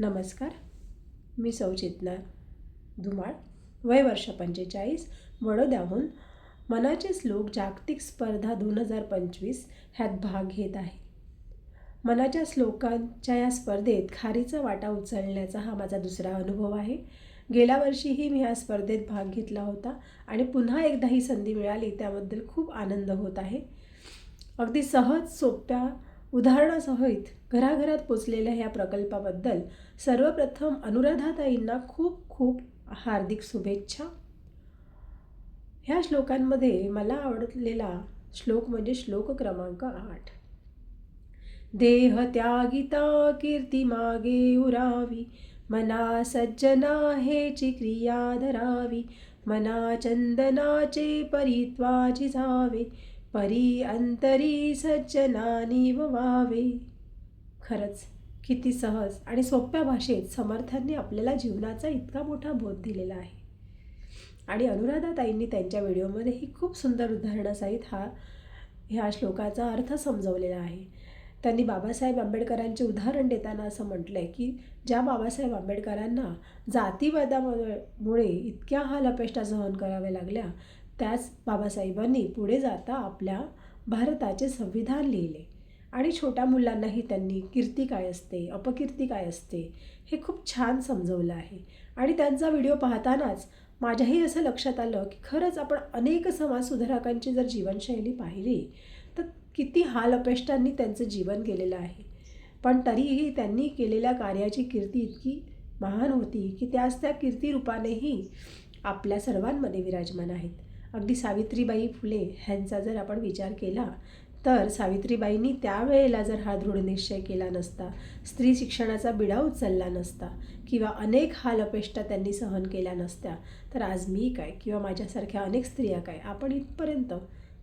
नमस्कार मी सौचेतना धुमाळ. वय वर्ष पंचेचाळीस वडोद्याहून मनाचे श्लोक जागतिक स्पर्धा दोन हजार पंचवीस ह्यात भाग घेत आहे. मनाच्या श्लोकांच्या या स्पर्धेत खारीचा वाटा उचलण्याचा हा माझा दुसरा अनुभव आहे. गेल्या वर्षीही मी या स्पर्धेत भाग घेतला होता आणि पुन्हा एकदा ही संधी मिळाली त्याबद्दल खूप आनंद होत आहे. अगदी सहज सोप्या उदाहरणासहित घराघरात पोचलेल्या ह्या प्रकल्पाबद्दल सर्वप्रथम अनुराधाताईंना खूप खूप हार्दिक शुभेच्छा. ह्या श्लोकांमध्ये मला आवडलेला श्लोक म्हणजे श्लोक क्रमांक आठ. देह त्यागिता कीर्ती मागे उरावी मना सज्जना हेची क्रिया धरावी मना चंदनाचे परित्वाची जावे परी अंतरी सज्जनानी वावे खरंच किती सहज आणि सोप्या भाषेत समर्थांनी आपल्याला जीवनाचा इतका मोठा बोध दिलेला आहे. आणि अनुराधाताईंनी त्यांच्या व्हिडिओमध्येही खूप सुंदर उदाहरणासहित हा ह्या श्लोकाचा अर्थ समजवलेला आहे. त्यांनी बाबासाहेब आंबेडकरांचे उदाहरण देताना असं म्हटलं आहे की ज्या बाबासाहेब आंबेडकरांना जातीवादामुळे इतक्या हाल अपेष्टा सहन कराव्या लागल्या त्याच बाबासाहेबांनी पुढे जाता आपल्या भारताचे संविधान लिहिले. आणि छोट्या मुलांनाही त्यांनी कीर्ती काय असते अपकीर्ती काय असते हे खूप छान समजवलं आहे. आणि त्यांचा व्हिडिओ पाहतानाच माझ्याही असं लक्षात आलं की खरंच आपण अनेक समाजसुधारकांची जर जीवनशैली पाहिली तर किती हाल अपेष्टांनी त्यांचं जीवन गेलेलं आहे. पण तरीही त्यांनी केलेल्या कार्याची कीर्ती इतकी महान होती की त्याच त्या कीर्तीरूपानेही आपल्या सर्वांमध्ये विराजमान आहेत. अगदी सावित्रीबाई फुले ह्यांचा जर आपण विचार केला तर सावित्रीबाईंनी त्यावेळेला जर हा दृढ निश्चय केला नसता स्त्री शिक्षणाचा बिडा उचलला नसता किंवा अनेक हाल अपेष्टा त्यांनी सहन केल्या नसत्या तर आज मी काय किंवा माझ्यासारख्या अनेक स्त्रिया काय आपण इथपर्यंत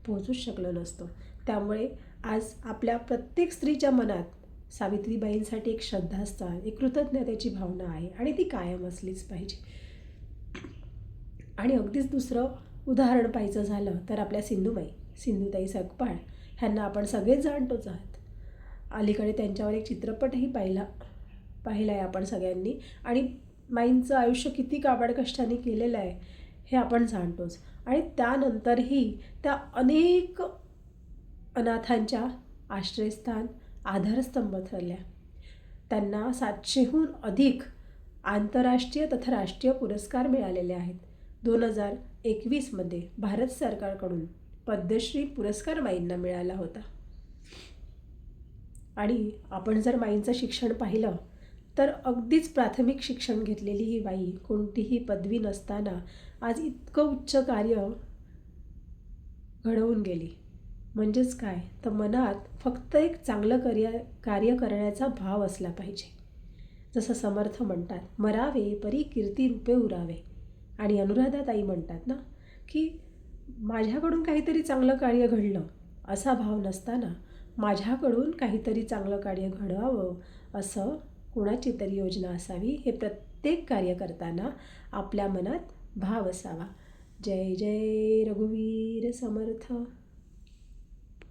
पोहोचूच शकलो नसतो. त्यामुळे आज आपल्या प्रत्येक स्त्रीच्या मनात सावित्रीबाईंसाठी एक श्रद्धास्थान एक कृतज्ञतेची भावना आहे आणि ती कायम असलीच पाहिजे. आणि अगदीच दुसरं उदाहरण पाहायचं झालं तर आपल्या सिंधुबाई सिंधुताई सकपाळ ह्यांना आपण सगळेच जाणतोच आहात. अलीकडे त्यांच्यावर एक चित्रपटही पाहिला पाहिला आहे आपण सगळ्यांनी आणि माईंचं आयुष्य किती काबाड कष्टाने केलेलं आहे हे आपण जाणतोच. आणि त्यानंतरही त्या अनेक अनाथांच्या आश्रयस्थान आधारस्तंभ ठरल्या. त्यांना सातशेहून अधिक आंतरराष्ट्रीय तथा राष्ट्रीय पुरस्कार मिळालेले आहेत. दोन हजार एकवीसमध्ये भारत सरकारकडून पद्मश्री पुरस्कार माईंना मिळाला होता. आणि आपण जर माईंचं शिक्षण पाहिलं तर अगदीच प्राथमिक शिक्षण घेतलेली ही बाई कोणतीही पदवी नसताना आज इतकं उच्च कार्य घडवून गेली. म्हणजेच काय? तर मनात फक्त एक चांगलं कार्य कार्य करण्याचा भाव असला पाहिजे. जसं समर्थ म्हणतात मरावे परी कीर्ती रूपे उरावे. आणि अनुराधाताई म्हणतात ना की माझ्याकडून काहीतरी चांगलं कार्य घडलं असा भाव नसताना माझ्याकडून काहीतरी चांगलं कार्य घडवावं असं कुणाची तरी योजना असावी हे प्रत्येक कार्य करताना आपल्या मनात भाव असावा. जय जय रघुवीर समर्थ.